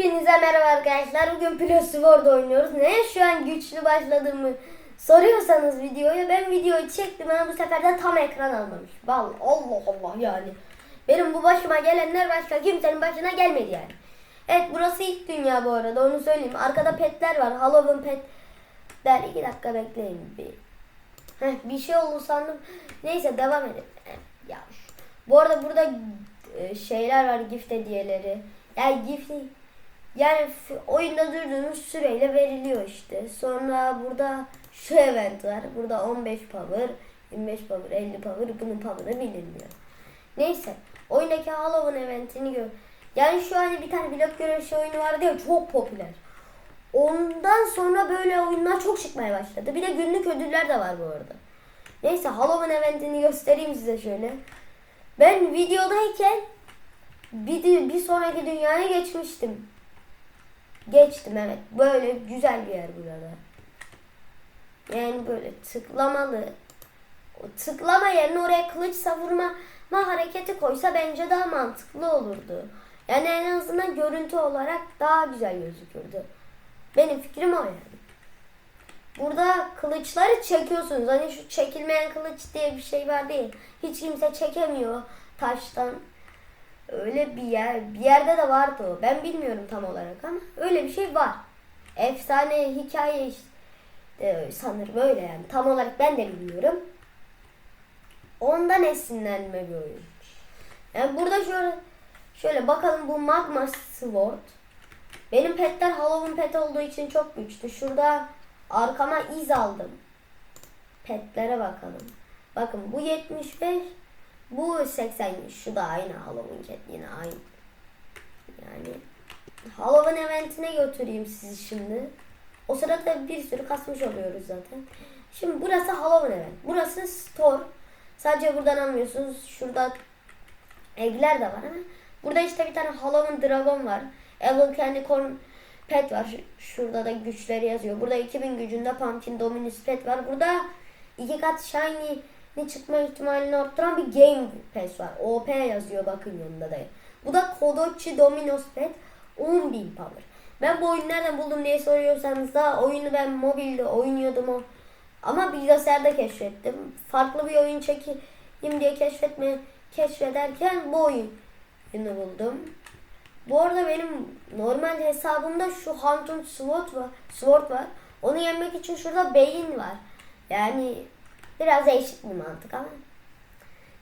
Hepinize merhaba arkadaşlar. Bugün Plus Sword oynuyoruz. Ne şu an güçlü başladığımı soruyorsanız videoya ben videoyu çektim ama bu sefer de tam ekran almamış. Vallahi Allah Allah yani. Benim bu başıma gelenler başka kimsenin başına gelmedi yani. Evet burası ilk dünya bu arada onu söyleyeyim. Arkada petler var. Halloween petler. iki dakika bekleyin bir. Heh, bir şey oldu sandım. Neyse devam edelim. Ya, bu arada burada e, şeyler var gift hediyeleri. Yani gift yani oyunda durduğunuz süreyle veriliyor işte. Sonra burada şu event var. Burada 15 power, 25 power, 50 power. Bunun power'ı bilinmiyor. Neyse. Oyundaki Halloween eventini gör. Yani şu an bir tane blok güreşi oyunu vardı ya çok popüler. Ondan sonra böyle oyunlar çok çıkmaya başladı. Bir de günlük ödüller de var bu arada. Neyse Halloween eventini göstereyim size şöyle. Ben videodayken bir, bir sonraki dünyaya geçmiştim. Geçtim evet. Böyle güzel bir yer burada. Yani böyle tıklamalı. O tıklama yerine oraya kılıç savurma ma hareketi koysa bence daha mantıklı olurdu. Yani en azından görüntü olarak daha güzel gözükürdü. Benim fikrim o yani. Burada kılıçları çekiyorsunuz. Hani şu çekilmeyen kılıç diye bir şey var değil. Hiç kimse çekemiyor taştan. Öyle bir yer, bir yerde de vardı o. Ben bilmiyorum tam olarak ama öyle bir şey var. Efsane hikaye işte e, sanırım öyle yani. Tam olarak ben de bilmiyorum. Ondan esinlenme bir oyun. Yani burada şöyle şöyle bakalım bu Magma Sword. Benim petler Halloween pet olduğu için çok güçlü. Şurada arkama iz aldım. Petlere bakalım. Bakın bu 75, bu 80. Şu da aynı Halloween cat yine aynı. Yani Halloween eventine götüreyim sizi şimdi. O sırada bir sürü kasmış oluyoruz zaten. Şimdi burası Halloween event. Burası store. Sadece buradan almıyorsunuz. Şurada evler de var ama burada işte bir tane Halloween Dragon var. Evil Candy Corn pet var. Şu- Şurada da güçleri yazıyor. Burada 2000 gücünde Pumpkin Dominus pet var. Burada iki kat shiny çıkma ihtimalini arttıran bir game pass var. OP yazıyor bakın yanında da. Bu da Kodochi Dominos pet 10.000 power. Ben bu oyunu nereden buldum diye soruyorsanız da oyunu ben mobilde oynuyordum o. Ama bilgisayarda keşfettim. Farklı bir oyun çekeyim diye keşfetme keşfederken bu oyunu buldum. Bu arada benim normal hesabımda şu Hunter Sword var. Sword var. Onu yenmek için şurada beyin var. Yani biraz değişik bir mantık ama.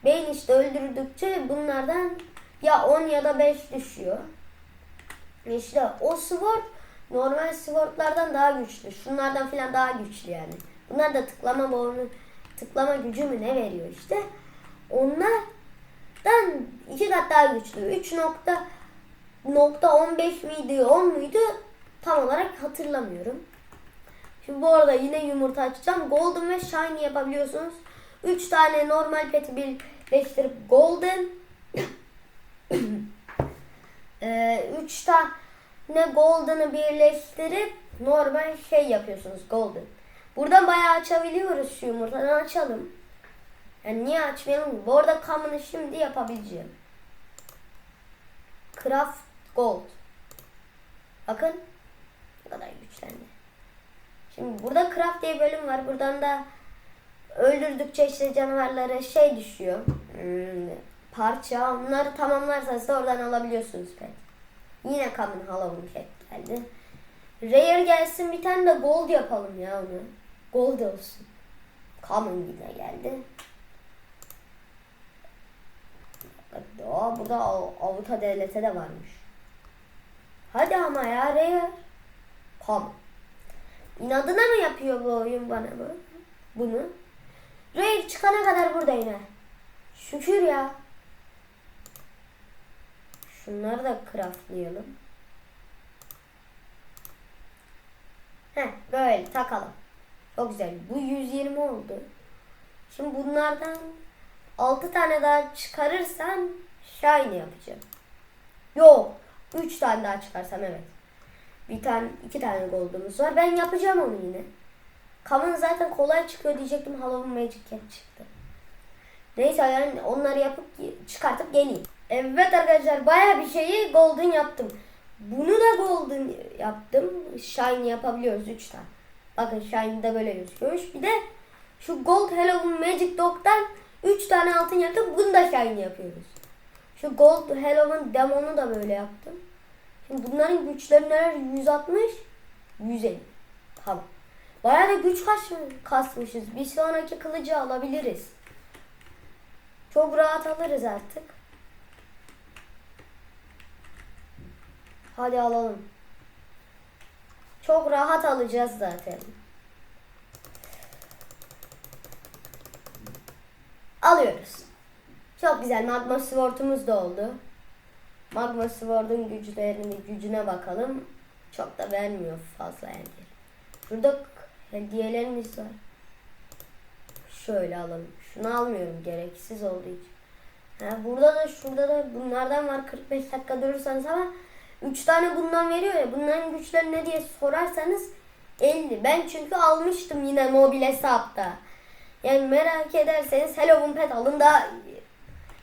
Beyin işte öldürdükçe bunlardan ya 10 ya da 5 düşüyor. İşte o sword normal swordlardan daha güçlü. Şunlardan falan daha güçlü yani. Bunlar da tıklama bornu, tıklama gücü mü ne veriyor işte. Onlardan iki kat daha güçlü. 3 nokta nokta 15 miydi 10 muydu tam olarak hatırlamıyorum. Şimdi bu arada yine yumurta açacağım. Golden ve shiny yapabiliyorsunuz. 3 tane normal peti birleştirip golden 3 tane golden'ı birleştirip normal şey yapıyorsunuz golden. Buradan bayağı açabiliyoruz şu yumurtadan açalım. Yani niye açmayalım? Bu arada kamını şimdi yapabileceğim. Craft Gold. Bakın. Ne kadar güçlendi. Şimdi burada craft diye bölüm var. Buradan da öldürdükçe işte canavarlara şey düşüyor. Hmm, parça. Onları tamamlarsanız da oradan alabiliyorsunuz pet. Yine common Halloween pet geldi. Rare gelsin bir tane de gold yapalım ya onu. Gold olsun. Common yine geldi. Aa, burada Av- Avrupa devlete de varmış. Hadi ama ya Rare. Common. İnadına mı yapıyor bu oyun bana bu? Bunu. Rare çıkana kadar burada yine. Şükür ya. Şunları da craftlayalım. Heh böyle takalım. Çok güzel. Bu 120 oldu. Şimdi bunlardan 6 tane daha çıkarırsam shiny yapacağım. Yok. 3 tane daha çıkarsam evet. Bir tane, iki tane gold'umuz var. Ben yapacağım onu yine. Common zaten kolay çıkıyor diyecektim. Halloween Magic Cat çıktı. Neyse yani onları yapıp çıkartıp geleyim. Evet arkadaşlar baya bir şeyi golden yaptım. Bunu da golden yaptım. Shine yapabiliyoruz 3 tane. Bakın shine'da böyle gözüküyormuş. Bir de şu gold Halloween Magic Dog'dan 3 tane altın yaptık. Bunu da shine yapıyoruz. Şu gold Halloween demonu da böyle yaptım. Bunların güçleri neler? 160, 150. Tamam. Bayağı da güç kas- kasmışız. Bir sonraki kılıcı alabiliriz. Çok rahat alırız artık. Hadi alalım. Çok rahat alacağız zaten. Alıyoruz. Çok güzel. Magma Sword'umuz da oldu. Magma Sword'un güçlerini, gücüne bakalım. Çok da vermiyor fazla yani. Burada hediyelerimiz var. Şöyle alalım. Şunu almıyorum gereksiz olduğu için. Ha, burada da şurada da bunlardan var 45 dakika durursanız ama 3 tane bundan veriyor ya bunların güçleri ne diye sorarsanız 50. Ben çünkü almıştım yine mobil hesapta. Yani merak ederseniz Hello Pet alın da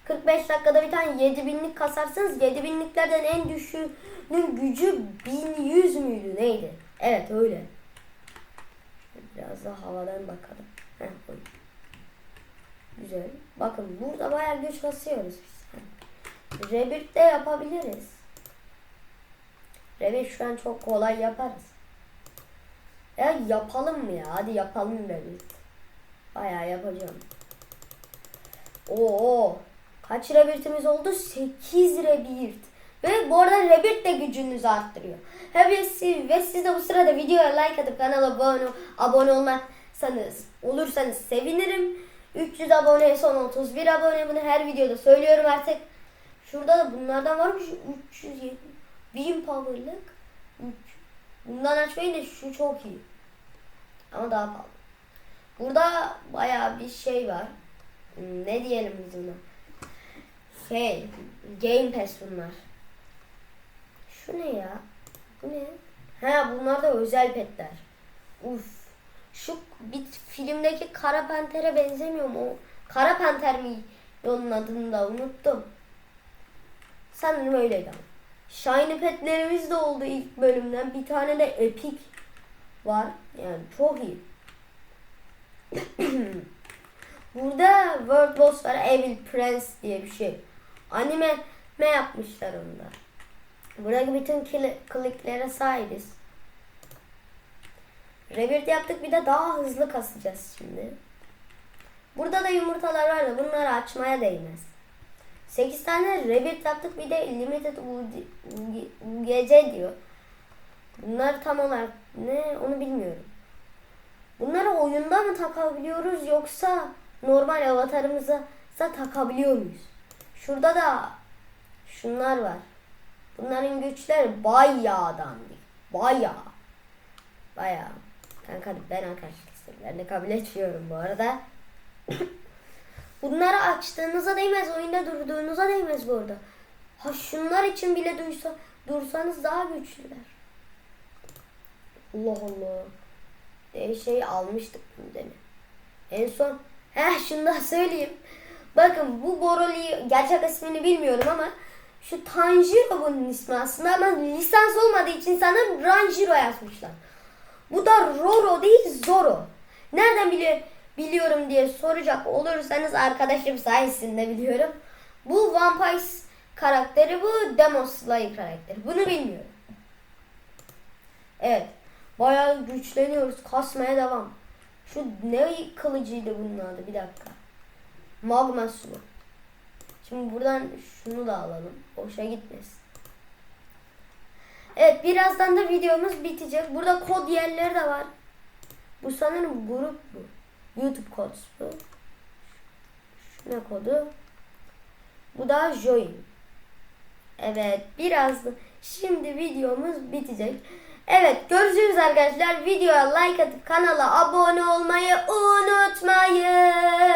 45 dakikada bir tane 7000'lik kasarsınız. 7000'liklerden en düşüğünün gücü 1100 müydü neydi? Evet öyle. Biraz da havadan bakalım. Heh. Güzel. Bakın burada bayağı güç kasıyoruz biz. Rebirth de yapabiliriz. Rebirth şu an çok kolay yaparız. Ya yapalım mı ya? Hadi yapalım Rebirth. Bayağı yapacağım. Oo. Kaç rebirtimiz oldu? 8 rebirt. Ve bu arada rebirt de gücünüzü arttırıyor. Hepsi ve siz de bu sırada videoya like atıp kanala abone, abone olmazsanız olursanız sevinirim. 300 abone son 31 abone bunu her videoda söylüyorum artık. Şurada da bunlardan varmış 370 1000 power'lık. Üç- Bundan açmayın da şu çok iyi. Ama daha pahalı. Burada bayağı bir şey var. Hmm, Ne diyelim biz buna? Şey, Game Pass bunlar. Şu ne ya? Bu ne? Ha bunlar da özel petler. Uf. Şu bir filmdeki Kara Panter'e benzemiyor mu? Kara Panter mi? Onun adını da unuttum. Sanırım öyleydi ama. Shiny petlerimiz de oldu ilk bölümden. Bir tane de Epic var. Yani çok iyi. Burada World Boss var. Evil Prince diye bir şey. Anime ne yapmışlar onda. Buradaki bütün kli- kliklere sahibiz. Rebirth yaptık bir de daha hızlı kasacağız şimdi. Burada da yumurtalar var da bunları açmaya değmez. 8 tane Rebirth yaptık bir de Limited UGC diyor. Bunlar tam olarak ne onu bilmiyorum. Bunları oyunda mı takabiliyoruz yoksa normal avatarımıza takabiliyor muyuz? Şurada da şunlar var. Bunların güçleri bayağı dandik. Bayağı. Bayağı. Kanka ben arkadaşlık istedim. kabul etmiyorum bu arada. Bunları açtığınıza değmez. Oyunda durduğunuza değmez bu arada. Ha şunlar için bile duysa, dursanız daha güçlüler. Allah Allah. Bir şey almıştık bunu demin. En son Heh şunu da söyleyeyim. Bakın bu Boroli gerçek ismini bilmiyorum ama şu Tanjiro bunun ismi aslında ama lisans olmadığı için sanırım Ranjiro yazmışlar. Bu da Roro değil Zoro. Nereden bili biliyorum diye soracak olursanız arkadaşım sayesinde biliyorum. Bu One karakteri bu Demon Slayer karakteri. Bunu bilmiyorum. Evet. Bayağı güçleniyoruz. Kasmaya devam. Şu ne kılıcıydı bunun adı? Bir dakika. Magma su. Şimdi buradan şunu da alalım. Boşa gitmesin. Evet birazdan da videomuz bitecek. Burada kod yerleri de var. Bu sanırım grup bu. YouTube kod bu. Şu ne kodu? Bu da join. Evet biraz da şimdi videomuz bitecek. Evet görüşürüz arkadaşlar. Videoya like atıp kanala abone olmayı unutmayın.